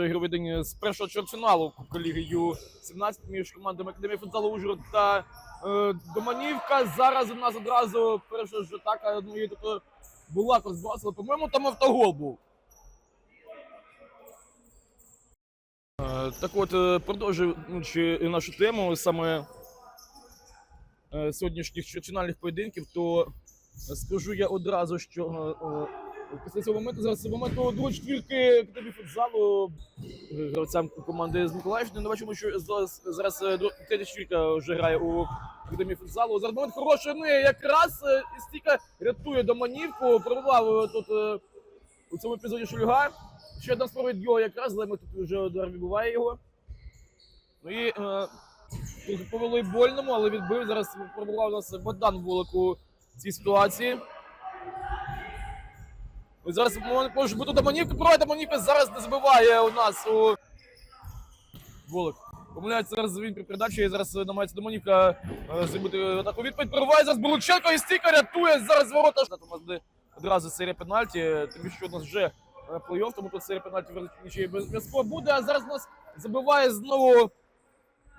перший ігровий день з першого чвертьфіналу Ліги Ю-17 між командами Академії футзалу Ужгород та е, Доманівка. Зараз у нас одразу перша ж атака ну, і тако була розбросила. По-моєму, там автогол був. Е, Так от, е, продовжуючи нашу тему саме е, сьогоднішніх чвертьфінальних поєдинків, то скажу я одразу, що після цього моменту зараз моменту другої четвірки академії футзалу е, гравцям команди з Миколаївщини. Ми бачимо, що зараз, зараз е, третя четвірка вже грає у академії футзалу. Зараз момент хороший. Ну якраз е, Істіка рятує Доманівку, пробував е, тут у цьому епізоді Шульга. Ще одна від його якраз, але ми тут вже удар відбуває його. Ну і е, трохи по волейбольному, але відбив. Зараз пробував у нас Богдан Волок у цій ситуації. І зараз може бути Доманівка, пробує Доманівка зараз не забиває у нас у Волок. Помиляється зараз він при передачі і зараз намагається Доманівка е, зробити атаку відповідь. Прориває зараз Булученко і стійка рятує зараз ворота. У нас буде одразу серія пенальті, тому що у нас вже е, плей-офф, тому тут серія пенальті без зв'язку буде. А зараз у нас забиває знову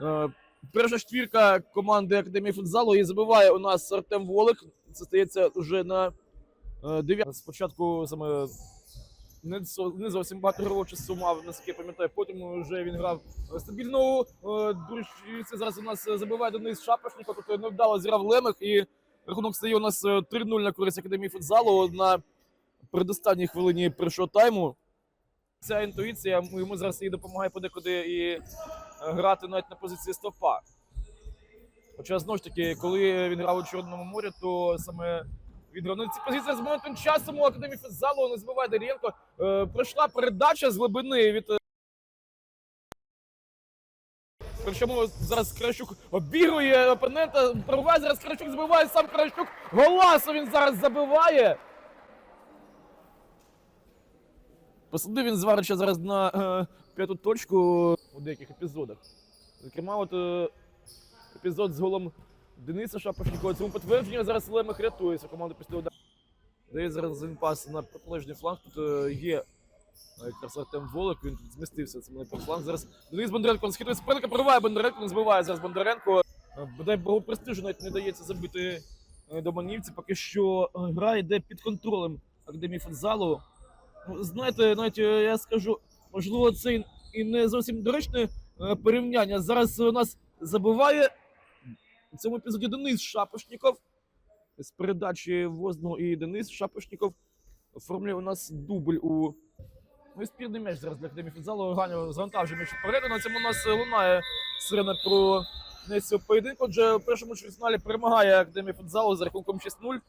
е, перша четвірка команди Академії футзалу і забиває у нас Артем Волик. Це стається вже на е, 9. Спочатку саме не, не зовсім багато ігрового часу мав, наскільки я пам'ятаю. Потім вже він грав е, стабільно. Е, Друзі, зараз у нас е, забиває Денис Шапошніков, тобто невдало зіграв Лемех і рахунок стає у нас е, 3-0 на користь Академії футзалу на передостанній хвилині першого тайму. Ця інтуїція йому зараз і допомагає подекуди і е, грати навіть на позиції стопа. Хоча знову ж таки, коли він грав у Чорному морі, то саме на цій позиції з моментом часу у Академії футзалу не забиває Дар'єнко. Е, пройшла передача з глибини від. е, Причому зараз Кращук обігрує опонента, прориває зараз Кращук забиває сам Кращук. Голасу він зараз забиває. Посадив він Зварича зараз на е, п'яту точку у деяких епізодах. Зокрема, от е, епізод з голом Дениса Шапошнікова. Цьому підтвердження зараз Лемех рятується. Команда після удару. Дає зараз він пас на протилежний фланг. Тут е, є е, якраз Артем Волок, він тут змістився це на фланг. Зараз Денис Бондаренко схитує суперника, прориває Бондаренко, не збиває зараз Бондаренко. Е, Бодай богу престижу навіть не дається забити доманівці. Поки що гра йде під контролем Академії футзалу. Ну, знаєте, навіть я скажу, можливо, це і- не зовсім доречне порівняння. Зараз у нас забиває у цьому епізоді Денис Шапошніков з передачі Возного і Денис Шапошніков оформлює у нас дубль у ну, спірний м'яч зараз для Академії футзалу. Ганю завантажує м'яч вперед. На цьому у нас лунає сирена про цього поєдинку. Отже, у першому чвертьфіналі перемагає Академія футзалу за рахунком 6-0.